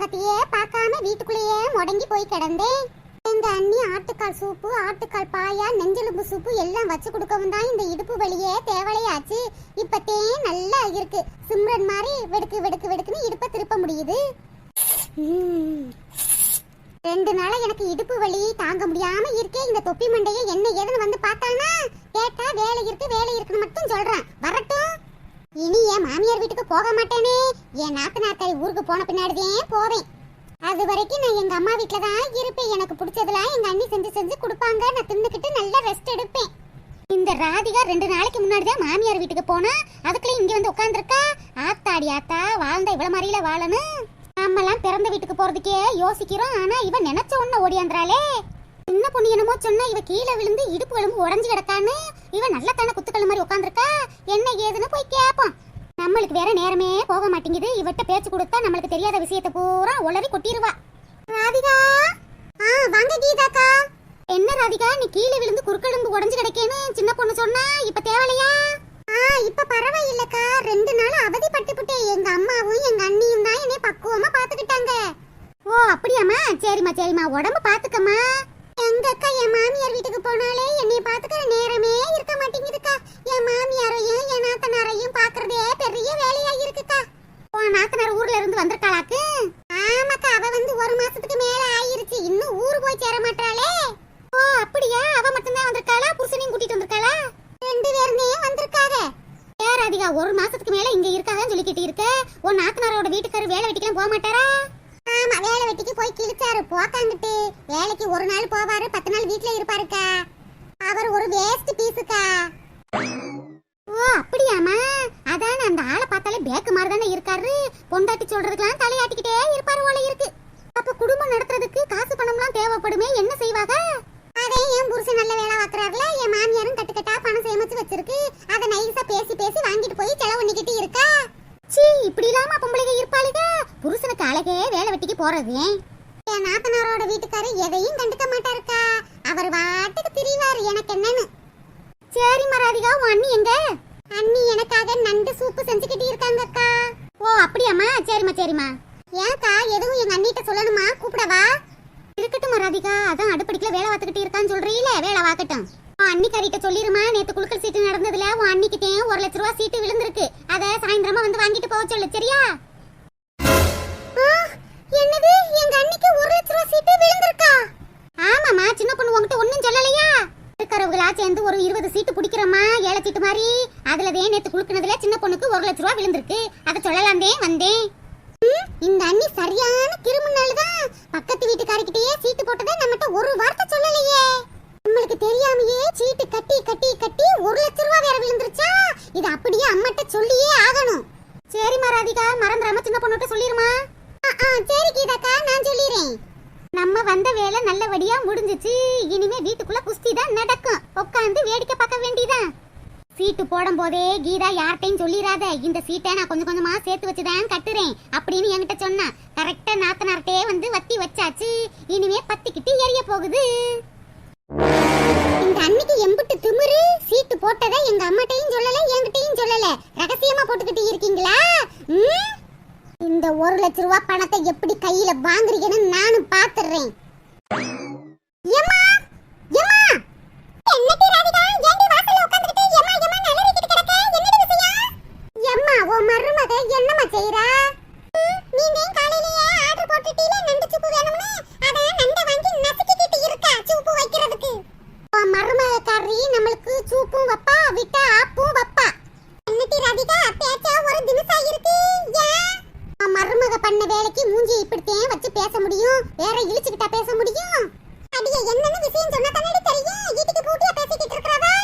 உலகத்தையே பார்க்காம வீட்டுக்குள்ளேயே முடங்கி போய் கிடந்தேன். எங்க அண்ணி ஆட்டுக்கால் சூப்பு ஆட்டுக்கால் பாயா நெஞ்செலும்பு சூப்பு எல்லாம் வச்சு கொடுக்கவும் தான் இந்த இடுப்பு வழியே தேவலையாச்சு. இப்பத்தே நல்லா இருக்கு. சிம்ரன் மாதிரி வெடுக்கு வெடுக்கு வெடுக்குன்னு இடுப்பை திருப்ப முடியுது. உம். ரெண்டு நாளா எனக்கு இடுப்பு வலி தாங்க முடியாம இருக்கே. இந்த தொப்பி மண்டையை என்ன ஏதுன்னு வந்து பார்த்தானா? கேட்டா வேலை இருக்கு வேலை இருக்குன்னு மட்டும் சொல்றான். வரட்டும். இனி என் மாமியார் வீட்டுக்கு போக மாட்டேனே. என் நாத்தனார் கறி ஊருக்கு போன பின்னாடிதான் போவேன். அது வரைக்கும் நான் எங்க அம்மா வீட்ல தான் இருப்பேன். எனக்கு பிடிச்சதெல்லாம் எங்க அண்ணி செஞ்சு செஞ்சு கொடுப்பாங்க. நான் தின்னுக்கிட்டு நல்லா ரெஸ்ட் எடுப்பேன். இந்த ராதிகா ரெண்டு நாளைக்கு முன்னாடி தான் மாமியார் வீட்டுக்கு போனா அதுக்குள்ள இங்க வந்து உட்காந்துருக்கா ஆத்தாடி ஆத்தா வாழ்ந்தா இவ்வளவு மாதிரியில வாழணும். நம்மலாம் பிறந்த வீட்டுக்கு போறதுக்கே யோசிக்கிறோம். ஆனா இவன் நினைச்ச உடனே ஓடியாந்துறாளே சின்ன பொண்ணு என்னமோ சொன்னா இவ கீழே விழுந்து இடுப்பு எலும்பு உடஞ்சு கிடக்கான்னு? இவ நல்ல தானே குத்துக்கள் மாதிரி உட்காந்துருக்கா என்ன ஏதுன்னு போய் கேட்போம். நம்மளுக்கு வேற நேரமே போக மாட்டேங்குது. இவட்ட பேச்சு கொடுத்தா நம்மளுக்கு தெரியாத விஷயத்தை பூரா உளறி கொட்டிடுவா ராதிகா? ஆ வாங்க கீதாக்கா. என்ன ராதிகா நீ கீழே விழுந்து குறுக்கெலும்பு உடஞ்சு கிடைக்கேன்னு சின்ன பொண்ணு சொன்னா இப்ப தேவலையா ஆ இப்ப பரவாயில்லக்கா. ரெண்டு நாள் அவதிப்பட்டு புட்டேன் எங்க அம்மாவும் எங்க அண்ணியும் தான் என்னை பக்குவமா பாத்துக்கிட்டாங்க ஓ அப்படியாம்மா? சரிம்மா சரிம்மா. உடம்பு பாத்துக்கம்மா எங்க அக்கா என் மாமியார் வீட்டுக்கு போனாலே என்னை பாத்துக்கிற நேரமே இருக்க மாட்டேங்குதுக்கா என் மாமியாரையும் என் நாத்தனாரையும் பாக்குறதே பெரிய வேலையா இருக்குக்கா உன் நாத்தனார் ஊர்ல இருந்து வந்திருக்காளாக்கு ஆமாக்கா அவ வந்து ஒரு மாசத்துக்கு மேல ஆயிருச்சு இன்னும் ஊர் போய் சேர மாட்டாளே ஓ அப்படியா அவ மட்டும்தான் வந்திருக்காளா புருஷனையும் கூட்டிட்டு வந்திருக்காளா ரெண்டு பேருமே வந்திருக்காங்க யார் அதிகா ஒரு மாசத்துக்கு மேல இங்க இருக்காங்கன்னு சொல்லிக்கிட்டு இருக்க உன் நாத்தனாரோட வீட்டுக்காரர் வேலை வெட்டிக்கலாம் போக மாட்டாரா ஆமா வேலை வெட்டிக்கு போய் கிழிச்சாரு போக்காங்கிட்டு வேலைக்கு ஒரு நாள் போவாரு பத்து நாள் வீட்ல இருப்பாருக்கா அவர் ஒரு வேஸ்ட் பீஸுக்கா ஓ அப்படியாமா அதான் அந்த ஆளை பார்த்தாலே பேக்கு மாதிரி தானே இருக்காரு? பொண்டாட்டி சொல்றதுக்கெல்லாம் தலையாட்டிக்கிட்டே இருப்பாரு போல இருக்கு. அப்ப குடும்பம் நடத்துறதுக்கு காசு பணம்லாம் தேவைப்படுமே என்ன செய்வாங்க? அதே என் புருஷன் நல்ல வேலை பார்க்கறாருல என் மாமியாரும் கட்டுக்கட்டா பணம் சேமிச்சு வச்சிருக்கு. அதை நைஸா பேசி பேசி வாங்கிட்டு போய் செலவு பண்ணிக்கிட்டு இருக்கா? சீ இப்படி இல்லாம பொம்பளைங்க இருப்பாளுக. புருஷனுக்கு அழகே வேலை வெட்டிக்கு போறது ஏன் என் நாத்தனாரோட வீட்டுக்காரர் எதையும் கண்டுக்க மாட்டாருக்கா அவர் வாட்டுக்கு திரிவாரு எனக்கு என்னன்னு சரி மராதிகா உன் அண்ணி எங்க அண்ணி எனக்காக நண்டு சூப்பு செஞ்சுக்கிட்டு இருக்காங்கக்கா ஓ அப்படியாம்மா சரிம்மா சரிம்மா ஏன்க்கா எதுவும் எங்க அண்ணிட்ட சொல்லணுமா கூப்பிடவா இருக்கட்டும் மராதிகா அதான் அடுப்படிக்கல வேலை பார்த்துக்கிட்டு இருக்கான்னு சொல்றீல வேலை வாக்கட்டும் உன் அண்ணிக்காரிட்ட சொல்லிருமா நேத்து குலுக்கல் சீட்டு நடந்ததுல உன் அண்ணிக்கிட்டே ஒரு லட்ச ரூபா சீட்டு விழுந்திருக்கு. அத சாயந்தரமா வந்து வாங்கிட்டு போக சொல்லு சரியா? என்னது? எங்க அண்ணிக்கு ஒரு லட்ச ரூபா சீட்டு விழுந்திருக்கா? ஆமாமா சின்ன பொண்ணு உங்ககிட்ட ஒண்ணும் சொல்லலையா? இருக்கிறவங்களா சேர்ந்து ஒரு இருபது சீட்டு பிடிக்கிறோமா ஏழை சீட்டு மாதிரி. அதுல தே நேத்து குலுக்குனதுல சின்ன பொண்ணுக்கு ஒரு லட்ச ரூபா விழுந்திருக்கு. அதை சொல்லலாம் வந்தேன். இந்த அண்ணி சரியான கிரிமினல் தான் பக்கத்து வீட்டுக்காரக்கிட்டயே சீட்டு போட்டதை நம்மகிட்ட ஒரு வார்த்தை சொல்லலையே நம்மளுக்கு தெரியாமையே சீட்டு கட்டி கட்டி கட்டி ஒரு லட்ச ரூபா வேற விழுந்துருச்சா இது அப்படியே அம்மாட்ட சொல்லியே ஆகணும் சரி ராதிகா மறந்துடாம சின்ன பொண்ணுகிட்ட சொல்லிருமா சரி கீதாக்கா நான் சொல்லிடுறேன் நம்ம வந்த வேலை நல்லபடியா முடிஞ்சுச்சு இனிமே வீட்டுக்குள்ள குஸ்தி தான் நடக்கும் உட்காந்து வேடிக்கை பார்க்க வேண்டியதான் சீட்டு போடும் போதே கீதா யார்கிட்டையும் சொல்லிடாத இந்த சீட்டை நான் கொஞ்சம் கொஞ்சமா சேர்த்து வச்சுதான் கட்டுறேன் அப்படின்னு என்கிட்ட சொன்னா. கரெக்டா நாத்தனார்ட்டே வந்து வத்தி வச்சாச்சு. இனிமே பத்திக்கிட்டு எரிய போகுது. இந்த அன்னைக்கு எம்பிட்டு திமிரு சீட்டு போட்டதை எங்க அம்மாட்டையும் சொல்லல என்கிட்டயும் சொல்லல. ரகசியமா போட்டுக்கிட்டு இருக்கீங்களா? இந்த ஒரு லட்ச ரூபா பணத்தை எப்படி கையில வாங்குறீங்கன்னு நானும் பாத்துறேன். ஏமா உன் மருமக என்னம்மா செய்றா? நீங்க காலையிலேயே ஆர்டர் போட்டுட்டீல நண்டு சூப்பு வேணும்னு அத நண்டை வாங்கி நசுக்கிட்டு இருக்கா சூப்பு வைக்கிறதுக்கு? உன் கறி நம்மளுக்கு சூப்பும் வப்பா விட்டா ஆப்பும் வப்பா. என்னடி ராதிகா பேச்சா ஒரு தினசா இருக்கு? ஏன்? உன் மருமக பண்ண வேலைக்கு மூஞ்சி இப்படித்தேன் வச்சு பேச முடியும். வேற இழிச்சுக்கிட்டா பேச முடியும் அடியே என்னன்னு விஷயம் சொன்னா தானே தெரியும் வீட்டுக்கு பூட்டியா பேசிக்கிட்டு இருக்கறவா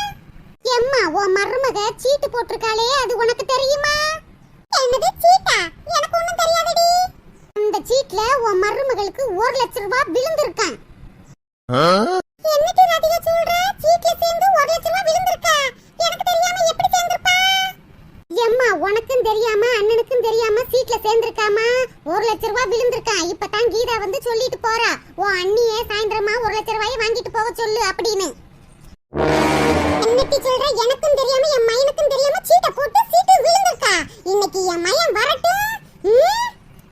எம்மா உன் மருமக சீட்டு போட்டிருக்காளே அது உனக்கு தெரியுமா என்னது சீட்டா எனக்கு ஒண்ணும் தெரியாதடி அந்த சீட்ல உன் மருமகளுக்கு ஒரு லட்ச ரூபாய் விழுந்திருக்கான் என்னடி ராதிகா சொல்ற சீட்ல சேர்ந்து ஒரு லட்ச ரூபாய் விழுந்திருக்கா எனக்கு தெரியாம எப்படி சேர்ந்திருப்பா எம்மா உனக்கும் தெரியாம அண்ணனுக்கும் தெரியாம சீட்ல சேர்ந்திருக்காமா ஒரு லட்ச ரூபாய் விழுந்திருக்கான் இப்பதான் கீதா வந்து சொல்லிட்டு போறா உன் அண்ணியே சாயந்தரமா ஒரு லட்ச ரூபாயை வாங்கிட்டு போக சொல்லு அப்படின்னு. என்னட்டி சொல்ற எனக்கும் தெரியாம என் மயனுக்கும் தெரியாம சீட்டை போட்டு சீட்டு விழுந்திருக்கா. இன்னைக்கு என் மயன் வரட்டும். ம்?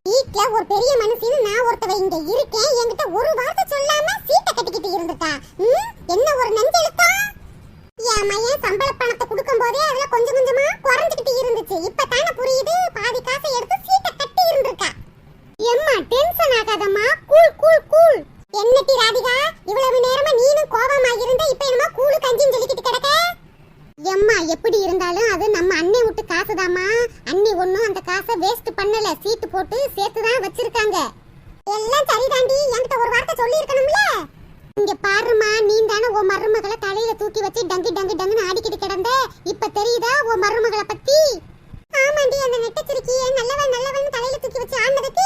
வீட்ல ஒரு பெரிய மனுஷன் நான் ஒருத்தவ இங்க இருக்கேன். என்கிட்ட ஒரு வார சொல்லாம சீட்டை கட்டிக்கிட்டு இருந்துட்டா ம், என்ன ஒரு நெஞ்செழுத்தா என் மையன் சம்பள பணத்தை கொடுக்கும் போதே அதுல கொஞ்சம் கொஞ்சமா குறைஞ்சுக்கிட்டு இருந்துச்சு இப்ப தானே புரியுது பாதி காசை எடுத்து சீட்டை கட்டி இருந்திருக்கா எம்மா டென்ஷன் ஆகாதம்மா கூல் கூல் கூல் என்னட்டி ராதிகா இவ்வளவு நேரமா நீனும் கோபமா இருந்த இப்ப என்னமா கூழு கஞ்சின்னு சொல்லிக்கிட்டு கிடக்க எம்மா எப்படி இருந்தாலும் அது நம்ம அண்ணி விட்டு காசுதாம்மா அண்ணி ஒண்ணும் அந்த காசை வேஸ்ட் பண்ணல சீட்டு போட்டு சேர்த்து தான் வச்சிருக்காங்க எல்லாம் சரிதாண்டி என்கிட்ட ஒரு வார்த்தை சொல்லி இருக்கணும்ல இங்க பாருமா நீ தானே உன் மருமகளை தலையில தூக்கி வச்சு டங்கு டங்கு டங்குன்னு ஆடிக்கிட்டு கிடந்த. இப்ப தெரியுதா உன் மருமகளை பத்தி? ஆமாண்டி அந்த நெட்டச்சிருக்கிய நல்லவன் நல்லவன் தலையில தூக்கி வச்சு ஆண்டதுக்கு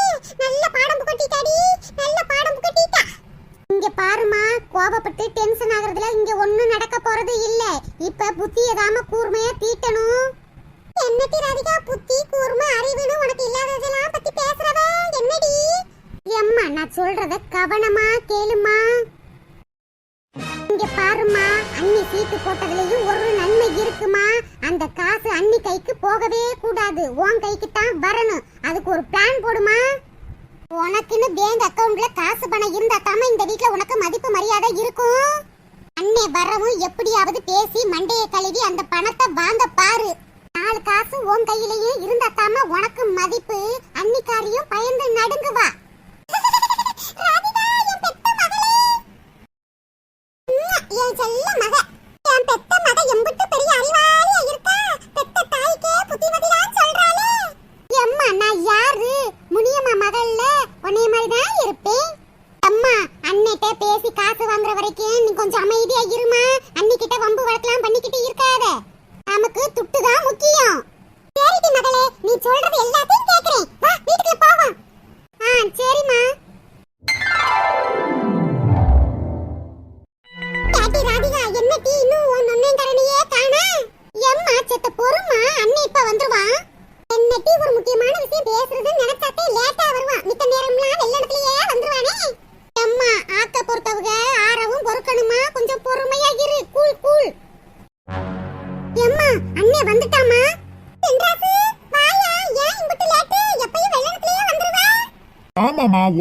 பேங்க் அக்கவுண்ட்ல காசு பணம் இருந்தா தாம இந்த வீட்ல உனக்கு மதிப்பு மரியாதை இருக்கும். அண்ணே வரவும் எப்படியாவது பேசி மண்டைய கழுவி அந்த பணத்தை வாங்க பாரு. நாலு காசு உன் கையிலேயே இருந்தா தாம உனக்கு மதிப்பு. அன்னிக்காரியும் பயந்து நடுங்குவா.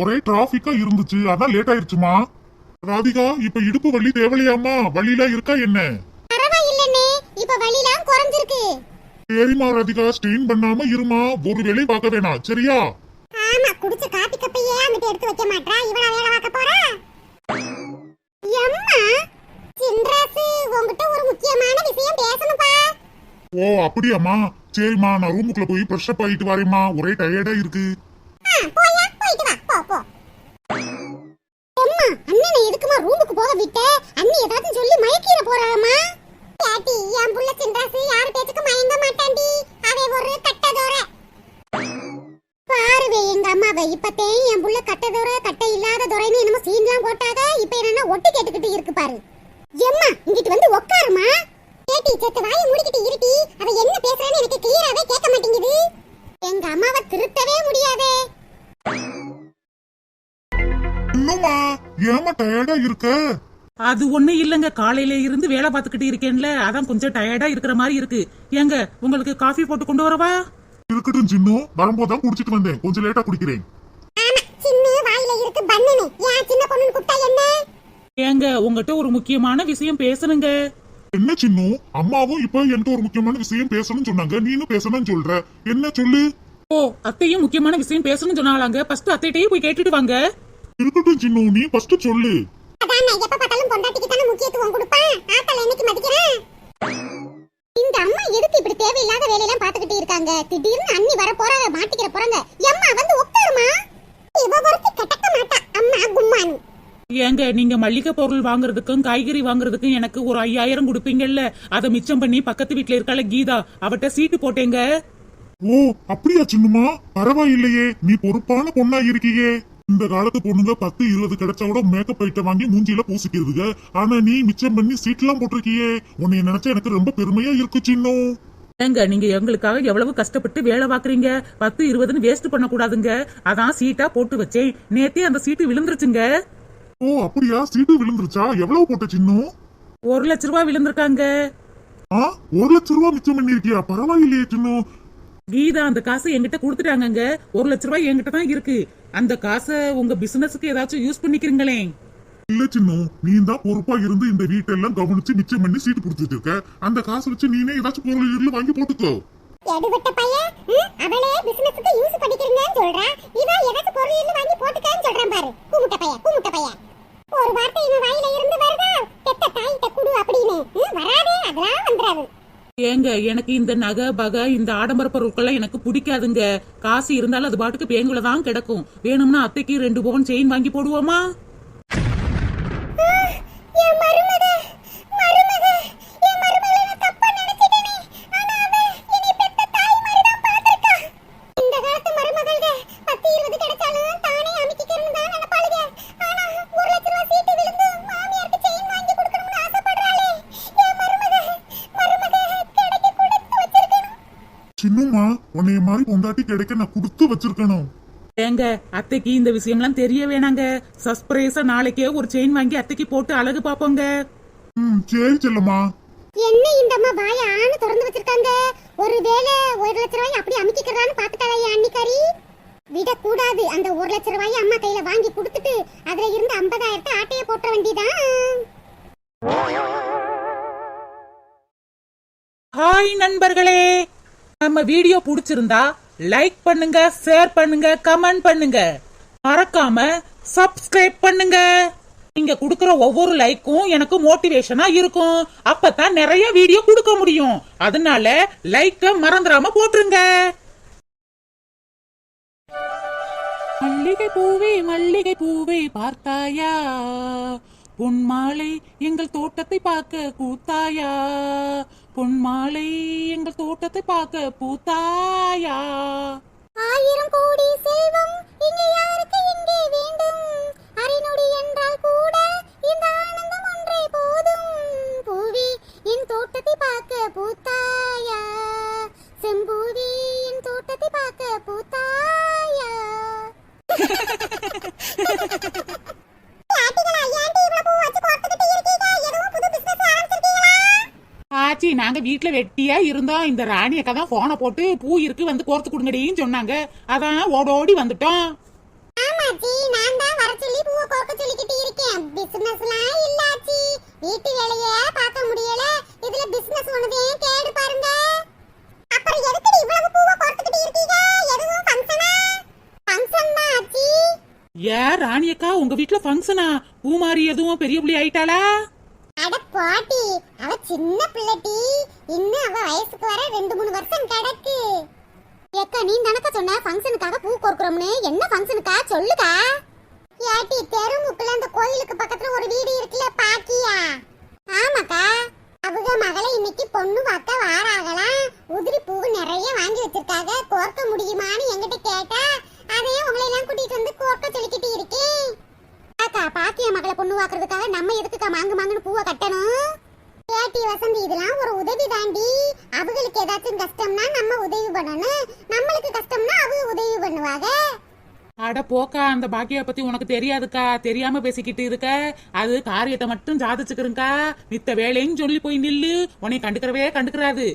ஒரே டிராபிக்கா இருந்துச்சு. அதான் லேட் ஆயிருச்சுமா. ராதிகா இப்ப இடுப்பு வலி தேவலையாமா வலிலாம் இருக்கா என்ன? சரிம்மா ராதிகா. ஸ்டெயின் பண்ணாம இருமா. ஒரு வேலை பார்க்க வேணாம். சரியா? ஆமா குடிச்ச காப்பி கப்பையே அங்கிட்ட எடுத்து வைக்க மாட்டா இவளா வேலை பார்க்க போறா? எம்மா சின்ராசு உன்கிட்ட ஒரு முக்கியமான விஷயம் பேசணும்பா ஓ அப்படியாம்மா. சரிம்மா நான் ரூமுக்குள்ள போய் ஃப்ரெஷ் அப் ஆயிட்டு வரேம்மா. ஒரே டயர்டா இருக்கு. போயா அண்ணனை எதுக்குமா ரூமுக்கு போக விட்ட? அண்ணி ஏதாவது சொல்லி மயக்கிற போறாமா பாட்டி என் புள்ள சின்ராசு யார் பேச்சுக்கு மயங்க மாட்டாண்டி அவ ஒரு கட்டதோர. பாருவே எங்க அம்மாவை. இப்பத்தே என் புள்ள கட்டதோர கட்ட இல்லாத துறைன்னு என்னமோ சீன்லாம் போட்டாக இப்ப என்னன்னா ஒட்டு கேட்டுக்கிட்டு இருக்கு பாரு. எம்மா இங்கிட்டு வந்து உட்காருமா கேட்டி செத்த வாயை முடிக்கிட்டு இருட்டி அவ என்ன பேசுறான்னு எனக்கு கிளியராவே கேட்க மாட்டேங்குது. ஏமா டயர்டா இருக்க? அது ஒண்ணு இல்லங்க. காலையில இருந்து வேலை பார்த்துக்கிட்டு இருக்கேன்ல. அதான் கொஞ்சம் டயர்டா இருக்கிற மாதிரி இருக்கு. ஏங்க உங்களுக்கு காஃபி போட்டு கொண்டு வரவா? இருக்கட்டும் சின்னும் வரும்போதுதான் குடிச்சிட்டு வந்தேன். கொஞ்சம் லேட்டா குடிக்கிறேன். ஆமா சின்ன வாயில இருக்கு பண்ணுனே ஏன் சின்ன பொண்ணு கூப்பிட்டா என்ன? ஏங்க உங்ககிட்ட ஒரு முக்கியமான விஷயம் பேசணுங்க. என்ன சின்னும் அம்மாவும் இப்ப என்கிட்ட ஒரு முக்கியமான விஷயம் பேசணும்னு சொன்னாங்க. நீனும் பேசணும்னு சொல்ற. என்ன சொல்லு? ஓ அத்தையும் முக்கியமான விஷயம் பேசணும்னு சொன்னாங்களாங்க ஃபர்ஸ்ட் அத்தைகிட்டயே போய் கேட்டுட்டு வாங்க. இருக்கட்டும் சின்னு நீ ஃபர்ஸ்ட் சொல்லு. அதான் எப்ப பார்த்தாலும் பொண்டாட்டிக்கு தானே முக்கியத்துவம் கொடுப்பேன் ஆத்தால என்னைக்கு மதிக்கிறேன் இந்த அம்மா எதுக்கு இப்படி தேவையில்லாத வேலையெல்லாம் பாத்துக்கிட்டு இருக்காங்க? திடீர்னு அண்ணி வர போறாங்க மாட்டிக்கிற போறாங்க. எம்மா வந்து உட்காருமா? இவ ஒருத்தி கட்டக்க மாட்டா. அம்மா கும்மானு. ஏங்க நீங்க மல்லிகை பொருள் வாங்குறதுக்கும் காய்கறி வாங்குறதுக்கும் எனக்கு ஒரு ஐயாயிரம் கொடுப்பீங்கல்ல? அதை மிச்சம் பண்ணி பக்கத்து வீட்ல இருக்கால கீதா அவட்ட சீட்டு போட்டேங்க. ஓ அப்படியா சின்னுமா? பரவாயில்லையே நீ பொறுப்பான பொண்ணா இருக்கியே இந்த காலத்து பொண்ணுங்க பத்து இருபது கிடைச்சா கூட மேக்கப் ஐட்டம் வாங்கி மூஞ்சில பூசிக்கிறதுங்க. ஆனா நீ மிச்சம் பண்ணி சீட்லாம் போட்டிருக்கியே. உன்னை நினைச்சா எனக்கு ரொம்ப பெருமையா இருக்கு சின்னும் ஏங்க நீங்க எங்களுக்காக எவ்வளவு கஷ்டப்பட்டு வேலை பாக்குறீங்க? பத்து இருபதுன்னு வேஸ்ட் பண்ண கூடாதுங்க அதான் சீட்டா போட்டு வச்சேன். நேத்தே அந்த சீட்டு விழுந்துருச்சுங்க. ஓ அப்படியா? சீட்டு விழுந்துருச்சா? எவ்வளவு போட்ட சின்னும் ஒரு லட்ச ரூபாய் விழுந்திருக்காங்க. ஆ ஒரு லட்ச ரூபா மிச்சம் பண்ணிருக்கியா பரவாயில்லையே சின்னும் கீதா அந்த காசை என்கிட்ட கொடுத்துட்டாங்கங்க. ஒரு லட்ச ரூபாய் என்கிட்ட தான் இருக்கு. அந்த காசை உங்க பிசினஸுக்கு ஏதாச்சும் யூஸ் பண்ணிக்கிறீங்களே. இல்ல சின்னம் நீ தான் பொறுப்பா இருந்து இந்த வீட்டெல்லாம் கவனிச்சு மிச்சம் பண்ணி சீட்டு பிடிச்சிட்டு இருக்க. அந்த காசை வச்சு நீனே ஏதாச்சும் பொருள் இருள் வாங்கி போட்டுக்கோ. எடுபட்ட பையன்? அவளே பிசினஸ்க்கு யூஸ் பண்ணிக்கிறேன்னு சொல்றா. இவன் ஏதாச்சும் பொருள் இருந்து வாங்கி போட்டுக்கான்னு சொல்றான் பாரு. கூமுட்ட பையன் கூமுட்ட பையன். ஒரு வார்த்தை இவன் வாயில இருந்து வருதா? பெத்த தாயிட்ட குடு அப்படின்னு. ம், வராதே அதெல்லாம் வந்துடாது. ஏங்க எனக்கு இந்த நகை பகை இந்த ஆடம்பர பொருட்கள்லாம் எனக்கு பிடிக்காதுங்க. காசு இருந்தாலும் அது பாட்டுக்கு பேங்குல தான் கிடக்கும். வேணும்னா அத்தைக்கு ரெண்டு பவுன் செயின் வாங்கி போடுவோமா? கிடைக்க நான் கொடுத்து வச்சிருக்கணும். ஏங்க அத்தைக்கு இந்த விஷயம்லாம் தெரிய வேணாங்க. சர்ப்ரைஸா நாளைக்கே ஒரு செயின் வாங்கி அத்தைக்கு போட்டு அழகு பாப்போங்க ம் சரி செல்லம்மா. என்ன இந்த அம்மா வாய ஆணு திறந்து வச்சிருக்காங்க? ஒருவேளை ஒரு லட்ச ரூபாய் அப்படி அமைக்கிறான்னு பாத்துட்டாளா அன்னிக்காரி விடக்கூடாது. அந்த ஒரு லட்ச ரூபாய் அம்மா கையில வாங்கி கொடுத்துட்டு அதுல இருந்து ஐம்பதாயிரத்தை ஆட்டைய போட்ட வேண்டியதான் ஹாய் நண்பர்களே. நம்ம வீடியோ பிடிச்சிருந்தா லைக் பண்ணுங்க ஷேர் பண்ணுங்க கமெண்ட் பண்ணுங்க. மறக்காம சப்ஸ்கிரைப் பண்ணுங்க. நீங்க கொடுக்கிற ஒவ்வொரு லைக்கும் எனக்கு மோட்டிவேஷனா இருக்கும். அப்பதான் நிறைய வீடியோ கொடுக்க முடியும். அதனால லைக்க மறந்துடாம போட்டுருங்க. மல்லிகை பூவே மல்லிகை பூவே பார்த்தாயா? பொன்மாலை எங்கள் தோட்டத்தை பார்க்க கூத்தாயா? பொன்மாலை எங்கள் தோட்டத்தை பார்க்க பூத்தாயா? ஆயிரம் கோடி செல்வம் இங்கே யாருக்கு இங்கே வேண்டும்? அறிநொடி என்றால் கூட நாங்க வீட்ல வெட்டியா இருந்தோம் இந்த ராணி அக்கா தான் போனை போட்டு பூ இருக்கு வந்து கோர்த்து கொடுங்கடின்னு சொன்னாங்க. அதான் ஓடோடி வந்துட்டோம் ஆமாச்சி நான் தான் வர சொல்லி பூவை கோர்க்க சொல்லிக்கிட்டு இருக்கேன். பிசினஸ்லாம் இல்லாச்சி வீட்டு வேலையே பார்க்க முடியல. இதுல பிசினஸ் ஒண்ணுதே கேடு பாருங்க. அப்புறம் எதுக்கு இவ்வளவு பூவை கோர்த்துக்கிட்டு இருக்கீங்க? எதுவும் ஃபங்க்ஷனா ஃபங்க்ஷன் தான் ஆச்சி ஏன் ராணி அக்கா உங்க வீட்ல ஃபங்க்ஷனா பூமாரி எதுவும் பெரிய புள்ளி ஆயிட்டாளா? அட பாட்டி அவ சின்ன பிள்ளைட்டி இன்னும் அவ வயசுக்கு வர ரெண்டு மூணு வருஷம் கிடக்கு. ஏக்கா நீ தானக்கா சொன்ன? ஃபங்க்ஷனுக்காக பூ கோர்க்குறோம்னு. என்ன ஃபங்க்ஷனுக்கா சொல்லுக்கா. ஏட்டி தெருமுக்குல அந்த கோயிலுக்கு பக்கத்துல ஒரு வீடு இருக்குல்ல பாக்கியா? ஆமாக்கா. அவங்க மகளை இன்னைக்கு பொண்ணு பார்க்க வாராகலாம் உதிரி பூ நிறைய வாங்கி வச்சிருக்காங்க. கோர்க்க முடியுமான்னு என்கிட்ட கேட்டா அதையே உங்களை எல்லாம் கூட்டிட்டு வந்து கோர்க்க சொல்லிக்கிட்டு இருக்கேன். அக்கா பாக்கிய மகளை பொண்ணு வாக்குறதுக்காக நம்ம எதுக்குக்கா மாங்கு மாங்குன்னு பூவை கட்டணும்? ஏட்டி வசந்தி இதெல்லாம் ஒரு உதவி தாண்டி. அவங்களுக்கு ஏதாச்சும் கஷ்டம்னா நம்ம உதவி பண்ணணும். நம்மளுக்கு கஷ்டம்னா அவங்க உதவி பண்ணுவாங்க. அட போக்கா அந்த பாக்கியா பத்தி உனக்கு தெரியாதுக்கா. தெரியாம பேசிக்கிட்டு இருக்க. அது காரியத்தை மட்டும் சாதிச்சுக்கிறங்கா மித்த வேலையும் சொல்லி போய் நில்லு. உன்னை கண்டுக்கிறவே கண்டுக்கிறாது.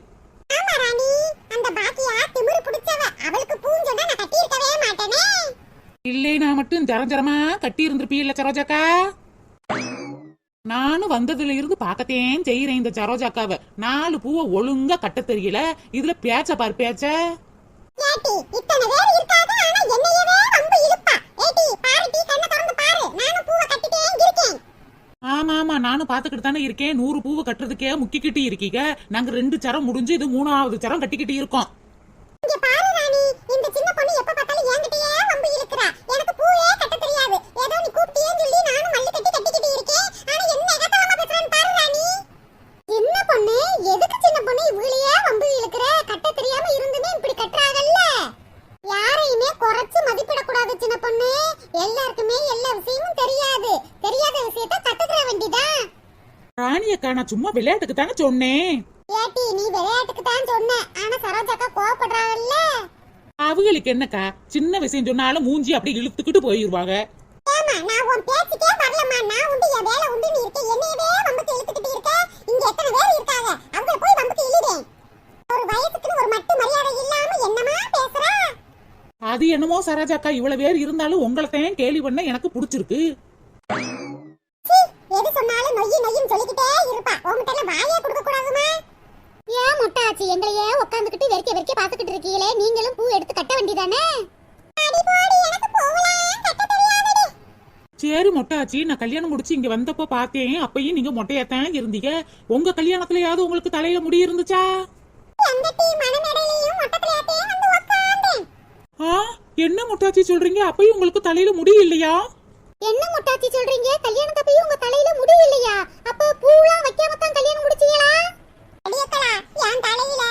ஆமா ராணி. அந்த பாக்கியா திமிரு பிடிச்சவ. அவளுக்கு பூஞ்சொன்னா நான் கட்டியிருக்கவே மாட்டேனே. இல்லை நான் மட்டும் ஜரஞ்சரமா கட்டி இருந்திருப்பீல்ல சரோஜாக்கா? நானும் வந்ததுல இருந்து பார்க்கத்தேன் செய்யறேன் இந்த சரோஜாக்காவை. நாலு பூவை ஒழுங்கா கட்ட தெரியல. இதுல பேச்ச பாரு பேச்ச. ஆமா ஆமா நானும் பாத்துக்கிட்டு தானே இருக்கேன். நூறு பூவை கட்டுறதுக்கே முக்கிக்கிட்டு இருக்கீங்க. நாங்க ரெண்டு சரம் முடிஞ்சு இது மூணாவது சரம் கட்டிக்கிட்டு இருக்கோம் இங்க பாரு ராணி இந்த சின்ன பொண்ணு எப்ப பார்த்தாலும் என்கிட்டயே வம்பு இழுக்கிறா எனக்கு பூவே கட்ட தெரியாது ஏதோ நீ கூப்பிட்டியே சொல்லி நானும் மல்லு கட்டி கட்டிக்கிட்டு இருக்கேன் ஆனா என்ன எகத்தாளமா பேசுறான்னு பாரு ராணி சின்ன பொண்ணு எதுக்கு சின்ன பொண்ணு இவ்வளையே வம்பு இழுக்கிற கட்ட தெரியாம இருந்துமே இப்படி கட்டுறாங்கல்ல யாரையுமே குறைச்சு மதிப்பிடக்கூடாது சின்ன பொண்ணு எல்லாருக்குமே எல்லா விஷயமும் தெரியாது தெரியாத விஷயத்த கத்துக்கிற வேண்டிதான் ராணி அக்கா நான் சும்மா விளையாட்டுக்கு தானே சொன்னேன். ஏட்டி நீ விளையாட்டுக்கு தான் சொன்ன. ஆனா சரோஜாக்கா கோவப்படுறாங்கல்ல. அவங்களுக்கு என்னக்கா? சின்ன விஷயம் சொன்னாலும் மூஞ்சி அப்படி இழுத்துக்கிட்டு போயிருவாங்க. ஏமா நான் உன் பேச்சுக்கே வரலம்மா. நான் உண்டு என் வேலை உண்டு நீ இருக்க. என்னையவே வம்புக்கு இழுத்துக்கிட்டு இருக்க. இங்க எத்தனை பேர் இருக்காங்க? அவங்க போய் வம்புக்கு இழுடேன் ஒரு வயசுக்குன்னு ஒரு மட்டு மரியாதை இல்லாம என்னமா அது என்னமோ சரோஜாக்கா இவ்வளவு பேர் இருந்தாலும் உங்களை தான் கேலி பண்ண எனக்கு பிடிச்சிருக்கு. நொய்யி நொய்யின்னு சொல்லிக்கிட்டே இருப்பா. உங்ககிட்ட எல்லாம் வாயே கொடுக்க கூடாதுமா? ஏன் முட்டாச்சு? எங்களையே உட்காந்துக்கிட்டு வெறிக்க வெறிக்க பாத்துக்கிட்டு இருக்கீங்களே? நீங்களும் பூ எடுத்து கட்ட வேண்டியதானே? சரி மொட்டாச்சி நான் கல்யாணம் முடிச்சு இங்க வந்தப்போ பார்த்தேன். அப்பயும் நீங்க மொட்டையாத்தான் இருந்தீங்க. உங்க கல்யாணத்துலயாவது உங்களுக்கு தலையில முடி இருந்துச்சா? எந்த டீ மனநடையிலையும் மொட்டத்திலேயே வந்து உட்கார்ந்தேன் ஆ? என்ன மொட்டாச்சி சொல்றீங்க? அப்பயும் உங்களுக்கு தலையில முடி இல்லையா? என்ன முட்டாச்சி சொல்றீங்க? கல்யாணத்தப்பயும் உங்க தலையில முடி இல்லையா? அப்ப பூலாம் வைக்காம தான் கல்யாணம் முடிச்சீங்களா? அடியக்கலா என் தலையில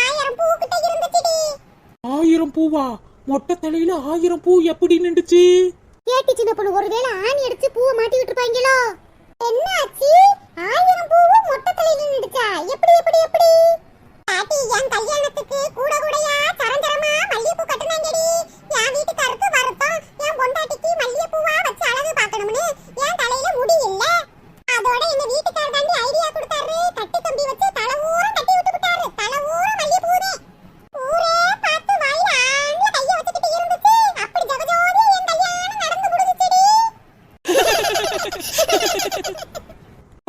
ஆயிரம் பூ கிட்ட இருந்துச்சுடி. ஆயிரம் பூவா? மொட்டை தலையில ஆயிரம் பூ எப்படி நின்றுச்சு? கேட்டி சின்ன பொண்ணு ஒருவேளை ஆணி அடிச்சு பூவை மாட்டி விட்டுருப்பாங்களோ என்ன ஆச்சு? ஆயிரம் பூவும் மொட்டை தலையில நின்றுச்சா? எப்படி எப்படி எப்படி? பாட்டி என் கல்யாணத்துக்கு கூட கூடயா? தரந்தரமா மல்லிகைப்பூ கட்டுனாங்கடி. என் வீட்டுக்காருக்கு என் பொண்டாட்டிக்கு மல்லிகைப்பூவா வச்சு அழகு பார்க்கணும்னு என் தலையில முடி இல்ல. அதோட எங்க வீட்டுக்காரர் தாண்டி ஐடியா கொடுத்தாரு. கட்டி கம்பி வச்சு தலை ஊரம் கட்டி விட்டு விட்டாரு தலை ஊரம் மல்லிகைப்பூவே. ஊரே பார்த்து வாயில ஆண்ல கைய வச்சுக்கிட்டு இருந்துச்சு. அப்படி ஜகஜோதி என் கல்யாணம் நடந்து முடிஞ்சுச்சுடி.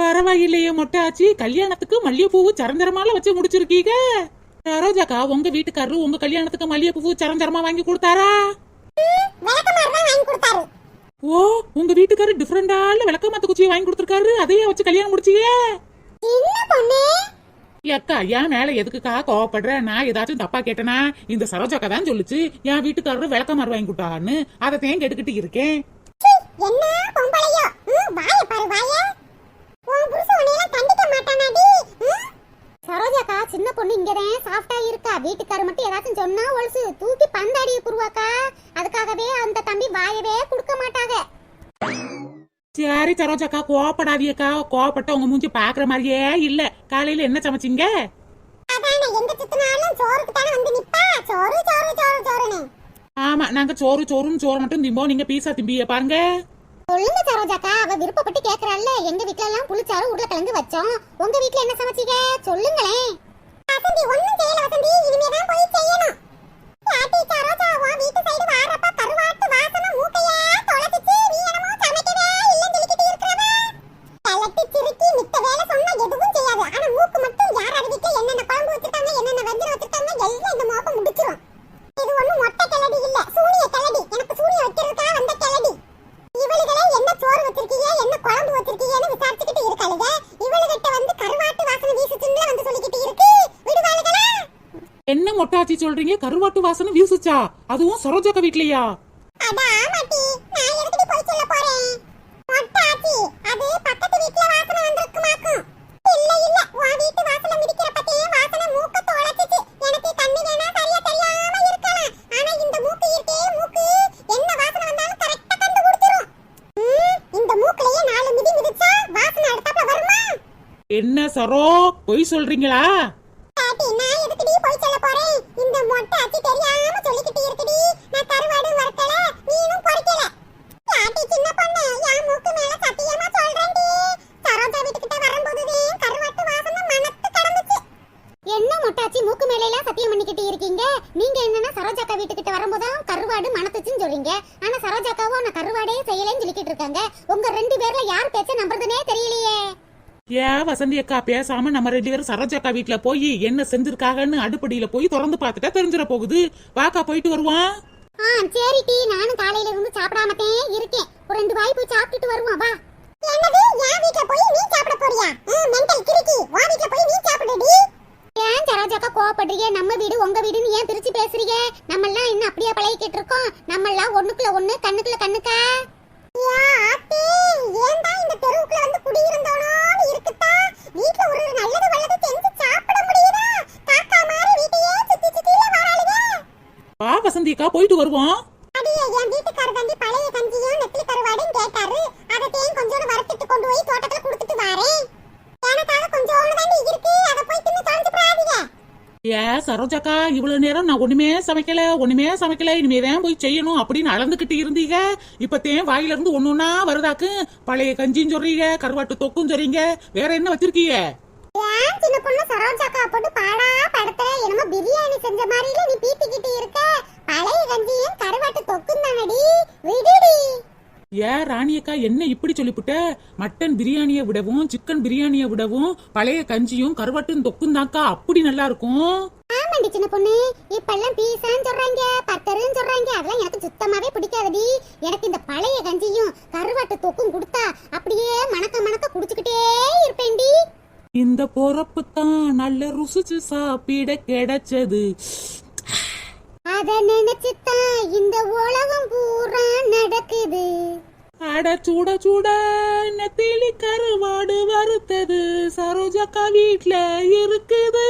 பரவாயில்லையே மொட்டாச்சி. கல்யாணத்துக்கு மல்லிகைப்பூவு சரந்தரமால வச்சு முடிச்சிருக்கீங்க. ரோஜாக்கா உங்க வீட்டுக்காரரு உங்க கல்யாணத்துக்கு மல்லிகைப்பூ சரந்தரமா வாங்கி கொடுத்தாரா? ஓ உங்க வீட்டுக்காரரு டிஃபரெண்டால விளக்கமாத்த குச்சியை வாங்கி கொடுத்துருக்காரு. அதையே வச்சு கல்யாணம் பொண்ணு? அக்கா ஏன் மேல எதுக்குக்கா கோவப்படுற? நான் ஏதாச்சும் தப்பா கேட்டனா? இந்த சரோஜாக்கா தான் சொல்லுச்சு. என் வீட்டுக்காரரு விளக்கமாறு வாங்கி கொடுத்தான்னு அதை தேன் கெடுக்கிட்டு இருக்கேன் என்ன பொம்பளையோ? வாய பாரு வாய. உன் புருஷன் உன்னையெல்லாம் கண்டிக்க மாட்டானாடி? சரோஜாக்கா சின்ன பொண்ணு இங்கதான் சாஃப்டா இருக்கா? வீட்டுக்காரர் மட்டும் ஏதாச்சும் சொன்னா ஒழுசு தூக்கி பந்தாடி புருவாக்கா அதுக்காகவே அந்த தம்பி வாயவே கொடுக்க மாட்டாங்க. சரி சரோஜாக்கா கோவப்படாதீக்கா கோவப்பட்ட உங்க மூஞ்சி பாக்குற மாதிரியே இல்ல. காலையில என்ன சமைச்சீங்க? ஆமா நாங்க சோறு சோறுன்னு சோறு மட்டும் திம்போம். நீங்க பீஸா திம்பிய பாருங்க. சொல்லுங்க சரோஜாக்கா அவ விருப்பப்பட்டு கேக்குறாள்ல. எங்க வீட்ல எல்லாம் புளிச்சாறு உருளைக்கிழங்கு வச்சோம். உங்க வீட்ல என்ன சமைச்சீங்க சொல்லுங்களேன். வசந்தி ஒண்ணும் செய்யல வசந்தி. இனிமே தான் போய் செய்யணும். யாட்டி சரோஜா உன் வீட்டு சைடு வாரப்ப கருவாட்டு வாசனை மூக்கையா தொலைச்சிச்சு. நீ என்னமோ சமைக்கவே சொல்லிக்கிட்டு இருக்கிறவ. கலட்டி மித்த வேலை சொன்னா எதுவும் செய்யாது. ஆனா மூக்கு மட்டும் யார் வீட்டுல என்னென்ன குழம்பு வச்சிருக்காங்க என்னென்ன வஞ்சனம் வச்சிருக்காங்க எல்லாம் இந்த மோப்பம் முடிச்சிரும் இது ஒண்ணும் மொட்டை கிளடி இல்ல சூனிய கிளடி எனக்கு சூனிய வைக்கிறதுக்காக வந்த கிளடி இவளுகளே என்ன சோறு வச்சிருக்கீங்க என்ன குழம்பு வச்சிருக்கீங்கன்னு விசாரிச்சுக்கிட்டு இருக்காளுங்க இவளுகிட்ட வந்து கருவாட்டு வாசனை வீசுச்சுன்னு வந்து சொல்லிக்கிட்டு இருக்கு விடுவாளுகளா என்ன மொட்டாச்சி சொல்றீங்க கருவாட்டு வாசனை வீசுச்சா? அதுவும் சரோஜாக்கா வீட்லயா? அட ஆமாட்டி. நான் எதுக்கு போய் சொல்ல போறேன். மொட்டாச்சி அது பக்கத்து வீட்ல வாசனை வந்திருக்குமாக்கும். இல்ல இல்ல. உன் வீட்டு வாசனை மிதிக்கிற பத்தியே வாசனை மூக்க தொலைச்சிச்சு. எனக்கு கண்ணு வேணா சரியா தெரியாம இருக்கலாம். ஆனா இந்த மூக்கு இருக்கே மூக்கு. என்ன வாசனை வந்தாலும் கரெக்டா கண்டுபிடிச்சிரும். இந்த மூக்குலயே நாலு மிதி மிதிச்சா வாசனை அடுத்தாப்புல வருமா? என்ன சரோ பொய் சொல்றீங்களா? பண்ணிக்கிட்டு இருக்கீங்க? நீங்க என்னன்னா சரோஜாக்கா வீட்டுக்கிட்ட வரும்போது கருவாடு மணத்துச்சுன்னு சொல்றீங்க. ஆனா சரோஜாக்காவும் நான் கருவாடே செய்யலைன்னு சொல்லிக்கிட்டு இருக்காங்க. உங்க ரெண்டு பேர்ல யார் பேச்ச நம்புறதுனே தெரியலையே. ஏன் வசந்தி அக்கா பேசாம நம்ம ரெண்டு பேரும் சரோஜாக்கா வீட்ல போய் என்ன செஞ்சிருக்காங்கன்னு அடுப்படியில போய் திறந்து பார்த்துட்டா தெரிஞ்சிட போகுது. வாக்கா போயிட்டு வருவான். ஆ சரி டி நானும் காலையில இருந்து சாப்பிடாமத்தே இருக்கேன். ஒரு ரெண்டு வாய் போய் சாப்பிட்டுட்டு வருவோம் வா. என்னது என் வீட்ல போய் நீ சாப்பிட போறியா? மெண்டல் கிறுக்கி. வா வீட்ல போய் நீ சாப்பிடுடி ஏன் சரோஜாக்கா கோவப்படுறீங்க? நம்ம வீடு உங்க வீடுன்னு ஏன் பிரிச்சு பேசுறீங்க? நம்ம எல்லாம் இன்னும் அப்படியே பழகிக்கிட்டு இருக்கோம் நம்ம எல்லாம் ஒண்ணுக்குள்ள ஒண்ணு கண்ணுக்குள்ள கண்ணுக்கா? ஏன்டா இந்த தெருவுக்குள்ள வந்து குடியிருந்தோனோன்னு இருக்குதா வீட்ல ஒரு நல்லது வல்லது செஞ்சு சாப்பிட முடியுதா காக்கா மாதிரி வீட்டையே சுத்தி சுத்தில வராளுங்க வா வசந்தி அக்கா போயிட்டு வருவோம் அடியே என் வீட்டுக்காரர் தாண்டி பழைய கஞ்சியும் நெத்திலி கருவாடும் கேட்டாரு அதை தேன் கொஞ்சோண்டு வறுத்துட்டு கொண்டு போய் தோட்டத்துல கொடுத்துட்டு வாரேன் எனக்காக கொஞ்சோண்டு தாண்டி இருக்கு அதை போய் தின்னு தொலைஞ்சு போடாதீங்க ஏ சரோஜாக்கா இவ்வளவு நேரம் நான் ஒண்ணுமே சமைக்கல ஒண்ணுமே சமைக்கல இனிமேதான் போய் செய்யணும் அப்படின்னு அளந்துகிட்டு இருந்தீங்க. இப்பத்தேன் வாயில இருந்து ஒண்ணா வருதாக்கு? பழைய கஞ்சின்னு சொல்றீங்க கருவாட்டு தொக்கும் சொல்றீங்க. வேற என்ன வச்சிருக்கீங்க? ஏன் சின்ன பொண்ணு சரோஜாக்கா போட்டு பாடா படத்துல என்னமோ பிரியாணி செஞ்ச மாதிரில நீ பீத்திக்கிட்டு இருக்க? பழைய கஞ்சியும் கருவாட்டு தொக்கும் தானடி. விடுடி. ஏன் ராணியக்கா என்ன இப்படி சொல்லிப்புட்ட? மட்டன் பிரியாணியை விடவும் சிக்கன் பிரியாணியை விடவும் பழைய கஞ்சியும் கருவாட்டும் தொக்கும் தாக்கா அப்படி நல்லா இருக்கும்? ஆமாண்டி சின்ன பொண்ணு? இப்பெல்லாம் பீஸான்னு சொல்றாங்க பத்தருன்னு சொல்றாங்க. அதெல்லாம் எனக்கு சுத்தமாவே பிடிக்காதடி. எனக்கு இந்த பழைய கஞ்சியும் கருவாட்டு தொக்கும் கொடுத்தா அப்படியே மணக்க மணக்க குடிச்சுக்கிட்டே இருப்பேன்டி. இந்த பொறப்பு தான் நல்ல ருசிச்சு சாப்பிட கிடைச்சது. அத நினைச்சுதான் இந்த உலகம் பூரா நடக்குது. அட சூட சூட நெத்திலி கருவாடு வறுத்தது. சரோஜாக்கா வீட்ல இருக்குது.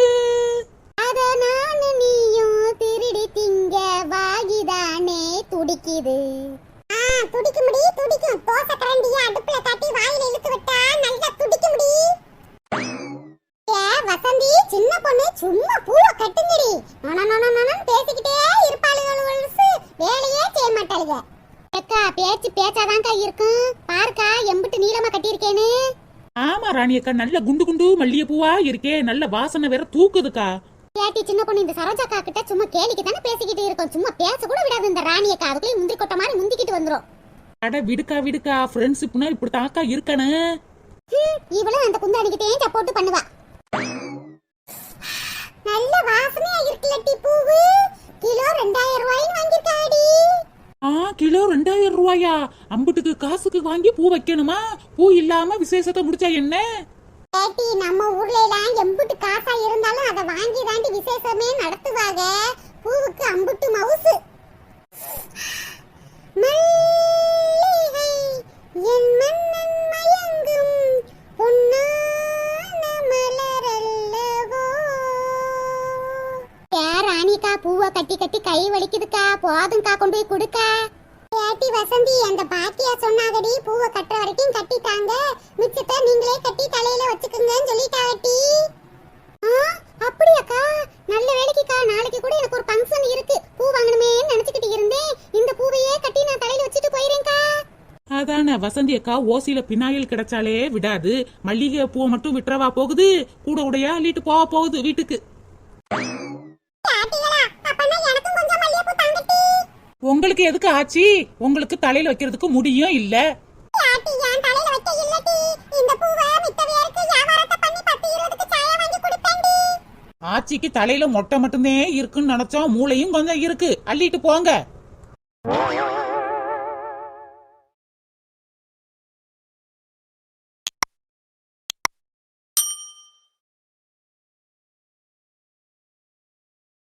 அத நானு நீயும் திருடி திங்க வாகிதானே துடிக்குது. ஆ துடிக்க முடி துடிக்கும். தோசை கரண்டிய அடுப்புல தட்டி வாயில இழுத்து விட்டா நல்லா துடிக்க முடி. ஏ வசந்தி சின்ன பொண்ணு சும்மா பூவை கட்டுங்கடி. நொன நொன நொனன்னு பேசிக்கிட்டே இருப்பாளுகள் வேலையே செய்ய மாட்டாளுக. அக்கா பேச்சு பேச்சாதான்க்கா இருக்கும். பாருக்கா எம்பிட்டு நீளமா கட்டியிருக்கேன்னு. ஆமா ராணியக்கா நல்ல குண்டு குண்டு மல்லிகைப்பூவா இருக்கே. நல்ல வாசனை வேற தூக்குதுக்கா. ஏட்டி சின்ன பொண்ணு இந்த சரோஜாக்கா கிட்ட சும்மா கேலிக்கு தானே பேசிக்கிட்டு இருக்கோம். சும்மா பேச கூட விடாது இந்த ராணியக்கா அதுக்குள்ளே முந்திரி கொட்ட மாதிரி முந்திக்கிட்டு வந்துரும். அட விடுக்கா விடுக்கா. ஃப்ரெண்ட்ஷிப்னா இப்படி தாக்கா இருக்கணும் ஹம், இவளும் அந்த குந்தாணிக்கிட்டே சப்போர்ட் பண்ணுவா. நல்ல வாசனையா இருக்குல்ல டி பூவு. கிலோ ரெண்டாயிரம் ரூபாய்னு வாங்கிருக்காடி ஆ கிலோ ரெண்டாயிரம் ரூபாயா? அம்புட்டுக்கு காசுக்கு வாங்கி பூ வைக்கணுமா? பூ இல்லாம விசேஷத்தை முடிச்சா என்ன? ஏட்டி நம்ம ஊர்ல எல்லாம் எம்புட்டு காசா இருந்தாலும் அதை வாங்கி தாண்டி விசேஷமே நடத்துவாங்க. பூவுக்கு அம்புட்டு மவுசு. பூவை கட்டி கட்டி கை வலிக்குதுக்கா. போதும்க்கா கொண்டு போய் கொடுக்கா. ஏட்டி வசந்தி அந்த பாட்டியா சொன்னாகடி பூவை கட்டுற வரைக்கும் கட்டிட்டாங்க. மிச்சத்தை நீங்களே கட்டி தலையில வச்சுக்கோங்கன்னு சொல்லிட்டாட்டி ஆ அப்படியாக்கா? நல்ல வேலைக்குக்கா. நாளைக்கு கூட எனக்கு ஒரு ஃபங்க்ஷன் இருக்கு. பூ வாங்கணுமேன்னு நினைச்சுக்கிட்டு இருந்தேன். இந்த பூவையே கட்டி நான் தலையில வச்சுட்டு போயிரேன்க்கா அதான வசந்தி அக்கா ஓசியில பினாயில் கிடைச்சாலே விடாது. மல்லிகை பூவை மட்டும் விட்டுறவா போகுது? கூட உடையா அள்ளிட்டு போக போகுது வீட்டுக்கு. உங்களுக்கு எதுக்கு ஆச்சு? உங்களுக்கு தலையில வைக்கிறதுக்கு முடியும் இல்ல. ஆச்சிக்கு தலையில மொட்டை மட்டும்தான் இருக்குன்னு நினைச்சோம் மூளையும் கொஞ்சம் இருக்கு. அள்ளிட்டு போங்க.